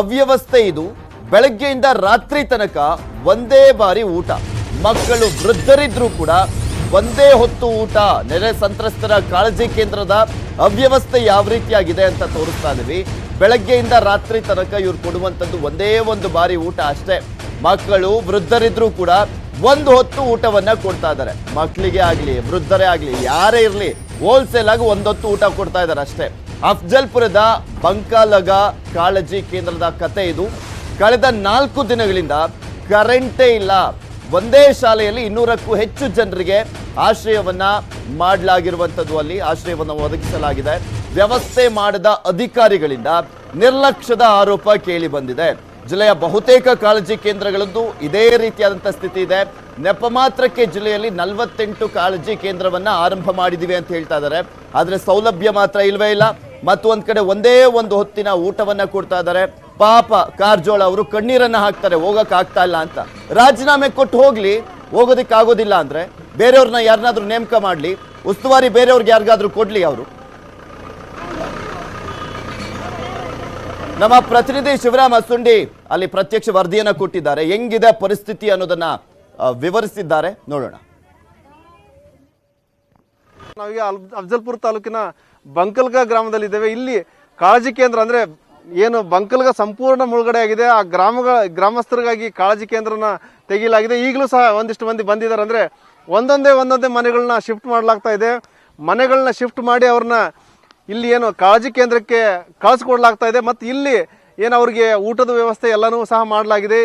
ಅವ್ಯವಸ್ಥೆ ಇದು. ಬೆಳಗ್ಗೆಯಿಂದ ರಾತ್ರಿ ತನಕ ಒಂದೇ ಬಾರಿ ಊಟ. ಮಕ್ಕಳು ವೃದ್ಧರಿದ್ರು ಕೂಡ ಒಂದೇ ಹೊತ್ತು ಊಟ. ನೆರೆ ಸಂತ್ರಸ್ತರ ಕಾಳಜಿ ಕೇಂದ್ರದ ಅವ್ಯವಸ್ಥೆ ಯಾವ ರೀತಿಯಾಗಿದೆ ಅಂತ ತೋರಿಸ್ತಾ ಇದೀವಿ. ಬೆಳಗ್ಗೆಯಿಂದ ರಾತ್ರಿ ತನಕ ಇವ್ರು ಕೊಡುವಂಥದ್ದು ಒಂದೇ ಒಂದು ಬಾರಿ ಊಟ ಅಷ್ಟೇ. ಮಕ್ಕಳು ವೃದ್ಧರಿದ್ರು ಕೂಡ ಒಂದು ಹೊತ್ತು ಊಟವನ್ನ ಕೊಡ್ತಾ ಇದ್ದಾರೆ. ಮಕ್ಕಳಿಗೆ ಆಗ್ಲಿ, ವೃದ್ಧರೇ ಆಗ್ಲಿ, ಯಾರೇ ಇರ್ಲಿ ಹೋಲ್ಸೇಲ್ ಆಗಿ ಒಂದೊತ್ತು ಊಟ ಕೊಡ್ತಾ ಇದ್ದಾರೆ ಅಷ್ಟೇ. ಅಫ್ಜಲ್ಪುರದ ಬಂಕಾಲಗ ಕಾಳಜಿ ಕೇಂದ್ರದ ಕತೆ ಇದು. ಕಳೆದ ನಾಲ್ಕು ದಿನಗಳಿಂದ ಕರೆಂಟೇ ಇಲ್ಲ. ಒಂದೇ ಶಾಲೆಯಲ್ಲಿ ಇನ್ನೂರಕ್ಕೂ ಹೆಚ್ಚು ಜನರಿಗೆ ಆಶ್ರಯವನ್ನ ಮಾಡಲಾಗಿರುವಂಥದ್ದು ಅಲ್ಲಿ. ಆಶ್ರಯವನ್ನು ಒದಗಿಸಲಾಗಿದೆ. ವ್ಯವಸ್ಥೆ ಮಾಡದ ಅಧಿಕಾರಿಗಳಿಂದ ನಿರ್ಲಕ್ಷ್ಯದ ಆರೋಪ ಕೇಳಿ ಬಂದಿದೆ. ಜಿಲ್ಲೆಯ ಬಹುತೇಕ ಕಾಳಜಿ ಕೇಂದ್ರಗಳದ್ದು ಇದೇ ರೀತಿಯಾದಂಥ ಸ್ಥಿತಿ ಇದೆ. ನೆಪ ಮಾತ್ರಕ್ಕೆ ಜಿಲ್ಲೆಯಲ್ಲಿ ನಲವತ್ತೆಂಟು ಕಾಳಜಿ ಕೇಂದ್ರವನ್ನ ಆರಂಭ ಮಾಡಿದ್ದೀವಿ ಅಂತ ಹೇಳ್ತಾ ಇದ್ದಾರೆ. ಆದರೆ ಸೌಲಭ್ಯ ಮಾತ್ರ ಇಲ್ಲವೇ ಇಲ್ಲ. ಮತ್ತು ಒಂದ್ ಕಡೆ ಒಂದೇ ಒಂದು ಹೊತ್ತಿನ ಊಟವನ್ನ ಕೊಡ್ತಾ ಇದ್ದಾರೆ. ಪಾಪ ಕಾರ್ಜೋಳ ಅವರು ಕಣ್ಣೀರನ್ನ ಹಾಕ್ತಾರೆ, ಹೋಗಕ್ ಆಗ್ತಾ ಇಲ್ಲ ಅಂತ. ರಾಜೀನಾಮೆ ಕೊಟ್ಟು ಹೋಗ್ಲಿ, ಹೋಗೋದಿಕ್ ಆಗೋದಿಲ್ಲ ಅಂದ್ರೆ ಬೇರೆಯವ್ರನ್ನ ಯಾರನ್ನಾದ್ರೂ ನೇಮಕ ಮಾಡ್ಲಿ, ಉಸ್ತುವಾರಿ ಬೇರೆಯವ್ರಿಗೆ ಯಾರಿಗಾದ್ರೂ ಕೊಡ್ಲಿ ಅವರು. ನಮ್ಮ ಪ್ರತಿನಿಧಿ ಶಿವರಾಮ್ ಅಸುಂಡಿ ಅಲ್ಲಿ ಪ್ರತ್ಯಕ್ಷ ವರದಿಯನ್ನ ಕೊಟ್ಟಿದ್ದಾರೆ. ಹೆಂಗಿದೆ ಪರಿಸ್ಥಿತಿ ಅನ್ನೋದನ್ನ ವಿವರಿಸಿದ್ದಾರೆ. ನೋಡೋಣ. ನಾವೀಗ ಅಫ್ಜಲ್ಪುರ ತಾಲೂಕಿನ ಬಂಕಲ್ಗ ಗ್ರಾಮದಲ್ಲಿದ್ದೇವೆ. ಇಲ್ಲಿ ಕಾಳಜಿ ಕೇಂದ್ರ ಅಂದ್ರೆ ಏನು ಬಂಕಲ್ಗ ಸಂಪೂರ್ಣ ಮುಳುಗಡೆ ಆಗಿದೆ. ಆ ಗ್ರಾಮಗಳ, ಗ್ರಾಮಸ್ಥರಿಗಾಗಿ ಕಾಳಜಿ ಕೇಂದ್ರನ ತೆಗೆಯಲಾಗಿದೆ. ಈಗಲೂ ಸಹ ಒಂದಿಷ್ಟು ಮಂದಿ ಬಂದಿದ್ದಾರೆ ಅಂದ್ರೆ ಒಂದೊಂದೇ ಒಂದೊಂದೇ ಮನೆಗಳನ್ನ ಶಿಫ್ಟ್ ಮಾಡಲಾಗ್ತಾ ಇದೆ. ಮನೆಗಳನ್ನ ಶಿಫ್ಟ್ ಮಾಡಿ ಅವ್ರನ್ನ ಇಲ್ಲಿ ಏನು ಕಾಳಜಿ ಕೇಂದ್ರಕ್ಕೆ ಕಳಿಸ್ಕೊಡ್ಲಾಗ್ತಾ ಇದೆ. ಮತ್ತು ಇಲ್ಲಿ ಏನು ಅವ್ರಿಗೆ ಊಟದ ವ್ಯವಸ್ಥೆ ಎಲ್ಲನೂ ಸಹ ಮಾಡಲಾಗಿದೆ.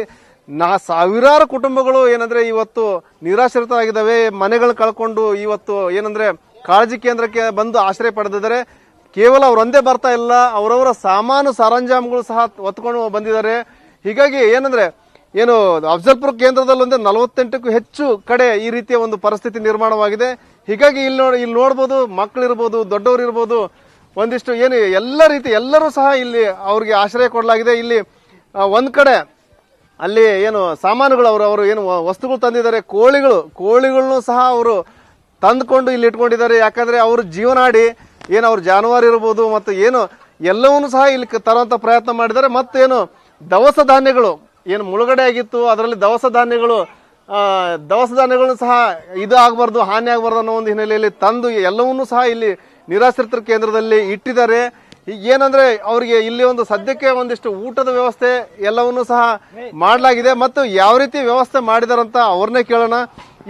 ನಾ ಸಾವಿರಾರು ಕುಟುಂಬಗಳು ಏನಂದ್ರೆ ಇವತ್ತು ನಿರಾಶ್ರಿತರಾಗಿದ್ದಾವೆ. ಮನೆಗಳು ಕಳ್ಕೊಂಡು ಇವತ್ತು ಏನಂದ್ರೆ ಕಾಳಜಿ ಕೇಂದ್ರಕ್ಕೆ ಬಂದು ಆಶ್ರಯ ಪಡೆದಿದ್ದಾರೆ. ಕೇವಲ ಅವರೊಂದೇ ಬರ್ತಾ ಇಲ್ಲ. ಅವರವರ ಸಾಮಾನು ಸರಂಜಾಮುಗಳು ಸಹ ಹೊತ್ಕೊಂಡು ಬಂದಿದ್ದಾರೆ. ಹೀಗಾಗಿ ಏನಂದ್ರೆ, ಏನು ಅಫ್ಜಲ್ಪುರ ಕೇಂದ್ರದಲ್ಲಿ ಒಂದು ನಲವತ್ತೆಂಟಕ್ಕೂ ಹೆಚ್ಚು ಕಡೆ ಈ ರೀತಿಯ ಒಂದು ಪರಿಸ್ಥಿತಿ ನಿರ್ಮಾಣವಾಗಿದೆ. ಹೀಗಾಗಿ ಇಲ್ಲಿ ನೋಡಿ, ಇಲ್ಲಿ ನೋಡ್ಬೋದು ಮಕ್ಕಳಿರ್ಬೋದು ದೊಡ್ಡವರು ಇರ್ಬೋದು ಒಂದಿಷ್ಟು ಏನು ಎಲ್ಲ ರೀತಿ ಎಲ್ಲರೂ ಸಹ ಇಲ್ಲಿ ಅವ್ರಿಗೆ ಆಶ್ರಯ ಕೊಡಲಾಗಿದೆ. ಇಲ್ಲಿ ಒಂದು ಕಡೆ ಅಲ್ಲಿ ಏನು ಸಾಮಾನುಗಳು, ಅವರು ಅವರು ಏನು ವಸ್ತುಗಳು ತಂದಿದ್ದಾರೆ. ಕೋಳಿಗಳು, ಕೋಳಿಗಳನ್ನೂ ಸಹ ಅವರು ತಂದುಕೊಂಡು ಇಲ್ಲಿ ಇಟ್ಕೊಂಡಿದ್ದಾರೆ. ಯಾಕಂದ್ರೆ ಅವ್ರ ಜೀವನಾಡಿ ಏನು ಅವ್ರ ಜಾನುವಾರು ಇರ್ಬೋದು ಮತ್ತು ಏನು ಎಲ್ಲವನ್ನೂ ಸಹ ಇಲ್ಲಿ ತರುವಂಥ ಪ್ರಯತ್ನ ಮಾಡಿದ್ದಾರೆ. ಮತ್ತೇನು ದವಸ ಧಾನ್ಯಗಳು ಏನು ಮುಳುಗಡೆ ಆಗಿತ್ತು. ಅದರಲ್ಲಿ ದವಸ ಧಾನ್ಯಗಳು ದವಸ ಧಾನ್ಯಗಳನ್ನು ಸಹ ಇದು ಆಗಬಾರ್ದು ಹಾನಿ ಆಗಬಾರ್ದು ಅನ್ನೋ ಒಂದು ಹಿನ್ನೆಲೆಯಲ್ಲಿ ತಂದು ಎಲ್ಲವನ್ನೂ ಸಹ ಇಲ್ಲಿ ನಿರಾಶ್ರಿತರ ಕೇಂದ್ರದಲ್ಲಿ ಇಟ್ಟಿದ್ದಾರೆ. ಈಗ ಏನಂದ್ರೆ ಅವರಿಗೆ ಇಲ್ಲಿ ಒಂದು ಸದ್ಯಕ್ಕೆ ಒಂದಿಷ್ಟು ಊಟದ ವ್ಯವಸ್ಥೆ ಎಲ್ಲವನ್ನೂ ಸಹ ಮಾಡಲಾಗಿದೆ. ಮತ್ತು ಯಾವ ರೀತಿ ವ್ಯವಸ್ಥೆ ಮಾಡಿದಾರಂತ ಅವ್ರನ್ನೇ ಕೇಳೋಣ.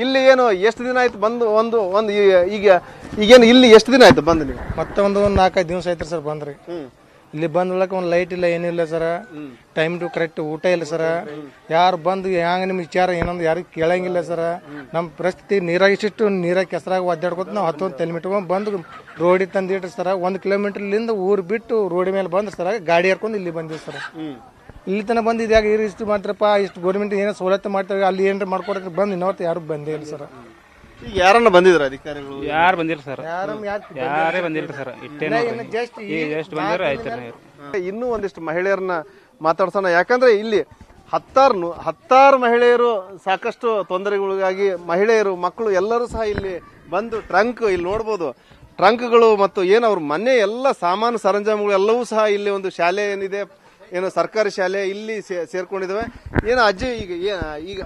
ಇಲ್ಲಿ ಏನು ಎಷ್ಟು ದಿನ ಆಯ್ತು ಬಂದು ಒಂದು ಒಂದು ಈಗ ಈಗೇನು ಇಲ್ಲಿ ಎಷ್ಟು ದಿನ ಆಯ್ತು ಬಂದು ನೀವು? ಮತ್ತೆ ಒಂದು ಒಂದು ನಾಲ್ಕೈದು ದಿವಸ ಐತ್ರಿ ಸರ್ ಬಂದ್ರಿ. ಇಲ್ಲಿ ಬಂದ ಒಂದು ಲೈಟ್ ಇಲ್ಲ ಏನಿಲ್ಲ ಸರ್. ಟೈಮ್ ಟು ಕರೆಕ್ಟ್ ಊಟ ಇಲ್ಲ ಸರ್. ಯಾರು ಬಂದು ಹ್ಯಾಂಗ ನಿಮ್ಮ ವಿಚಾರ ಏನಂದ್ರೆ ಯಾರಿಗೆ ಕೇಳಂಗಿಲ್ಲ ಸರ್. ನಮ್ಮ ಪರಿಸ್ಥಿತಿ ನೀರಾಗಿ ಇಷ್ಟು ನೀರಾಗಿ ಕೆಸರಾಗ ಒದ್ದಾಡ್ಕೊತ ನಾವು ಹತ್ತೊಂದು ತಲೆಮಿಟ್ಕೊಂಡು ಬಂದು ರೋಡಿಗೆ ತಂದಿಟ್ರಿ ಸರ್. ಒಂದು ಕಿಲೋಮೀಟರ್ಲಿಂದ ಊರು ಬಿಟ್ಟು ರೋಡ್ ಮೇಲೆ ಬಂದು ಸರ್. ಗಾಡಿ ಹರ್ಕೊಂಡು ಇಲ್ಲಿ ಬಂದಿವಿ ಸರ್. ಇಲ್ಲಿ ತನಕ ಬಂದು ಇದ್ಯಾಗ ಇರು ಇಷ್ಟು ಮಾಡ್ತಾರಪ್ಪ ಇಷ್ಟು ಗೌರ್ಮೆಂಟ್ ಏನೋ ಸವಲತ್ತು ಮಾಡ್ತಾರೆ ಅಲ್ಲಿ ಏನಾರ ಮಾಡ್ಕೊಡಕ್ಕೆ ಬಂದು ಇನ್ನೊತ್ತು ಯಾರು ಬಂದೇ ಇಲ್ಲ ಸರ್. ಈಗ ಯಾರನ್ನ ಬಂದಿದ್ರು ಅಧಿಕಾರಿಗಳು? ಯಾರು ಬಂದಿಲ್ಲ ಸರ್. ಯಾರು ಯಾರೇ ಬಂದಿಲ್ಲ ಸರ್. ಜಸ್ಟ್ ಬಂದಿರೋ ಆಯ್ತು. ಇನ್ನೂ ಒಂದಿಷ್ಟು ಮಹಿಳೆಯರನ್ನ ಮಾತಾಡ್ಸೋಣ. ಯಾಕಂದ್ರೆ ಇಲ್ಲಿ ಹತ್ತಾರು ಹತ್ತಾರು ಮಹಿಳೆಯರು ಸಾಕಷ್ಟು ತೊಂದರೆಗಳಿಗಾಗಿ ಮಹಿಳೆಯರು ಮಕ್ಕಳು ಎಲ್ಲರೂ ಸಹ ಇಲ್ಲಿ ಬಂದು ಟ್ರಂಕ್ ಇಲ್ಲಿ ನೋಡ್ಬೋದು. ಟ್ರಂಕ್ಗಳು ಮತ್ತು ಏನು ಅವ್ರ ಮನೆ ಎಲ್ಲ ಸಾಮಾನು ಸರಂಜಾಮುಗಳು ಎಲ್ಲವೂ ಸಹ ಇಲ್ಲಿ ಒಂದು ಶಾಲೆ ಏನಿದೆ ಏನು ಸರ್ಕಾರಿ ಶಾಲೆ ಇಲ್ಲಿ ಸೇ- ಸೇರ್ಕೊಂಡಿದ್ದಾವೆ ಏನು ಅಜ್ಜಿ ಈಗ ಏ- ಈಗ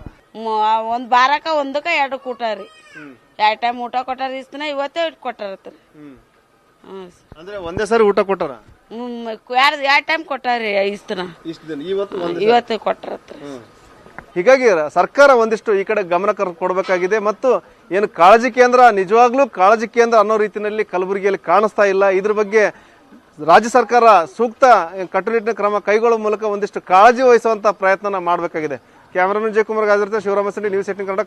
ಒಂದು ಬಾರಕ ಒಂದಕ್ಕ ಎರಡು ಕೂಟ ರೀ ಎರಡು ಟೈಮ್ ಊಟ ಕೊಟ್ಟಾರ ಇಸ್ತಿನ ಇವತ್ತೇ ಕೊಟ್ಟಾರತ್ರಿ. ಹ್ಞೂ ಅಂದ್ರೆ ಒಂದೇ ಸಾರಿ ಊಟ ಕೊಟ್ಟಾರ? ಎರಡು ಎರಡು ಟೈಮ್ ಕೊಟ್ಟಾರಿ ದಿನ? ಇಷ್ಟು ದಿನ ಇವತ್ತು ಒಂದು ಇವತ್ತು ಕೊಟ್ಟಾರತ್ರಿ. ಹೀಗಾಗಿ ರ- ಸರ್ಕಾರ ಒಂದಿಷ್ಟು ಈ ಕಡೆ ಗಮನ ಕರ್ ಕೊಡಬೇಕಾಗಿದೆ ಮತ್ತು ಏನು ಕಾಳಜಿ ಕೇಂದ್ರ ನಿಜವಾಗ್ಲೂ ಕಾಳಜಿ ಕೇಂದ್ರ ಅನ್ನೋ ರೀತಿಯಲ್ಲಿ ಕಲಬುರಗಿಯಲ್ಲಿ ಕಾಣಿಸ್ತಾ ಇಲ್ಲ. ಇದ್ರ ಬಗ್ಗೆ ರಾಜ್ಯ ಸರ್ಕಾರ ಸೂಕ್ತ ಕಟ್ಟುನಿಟ್ಟಿನ ಕ್ರಮ ಕೈಗೊಳ್ಳುವ ಮೂಲಕ ಒಂದಿಷ್ಟು ಕಾಳಜಿ ವಹಿಸುವಂತಹ ಪ್ರಯತ್ನ ಮಾಡಬೇಕಾಗಿದೆ. ಕ್ಯಾಮರಾಮನ್ ಜಯಕುಮಾರ್ ಗಾಜರ್ತ ಶಿವರಾಮ ನ್ಯೂಸ್ ಏಟಿನ್ ಕನ್ನಡ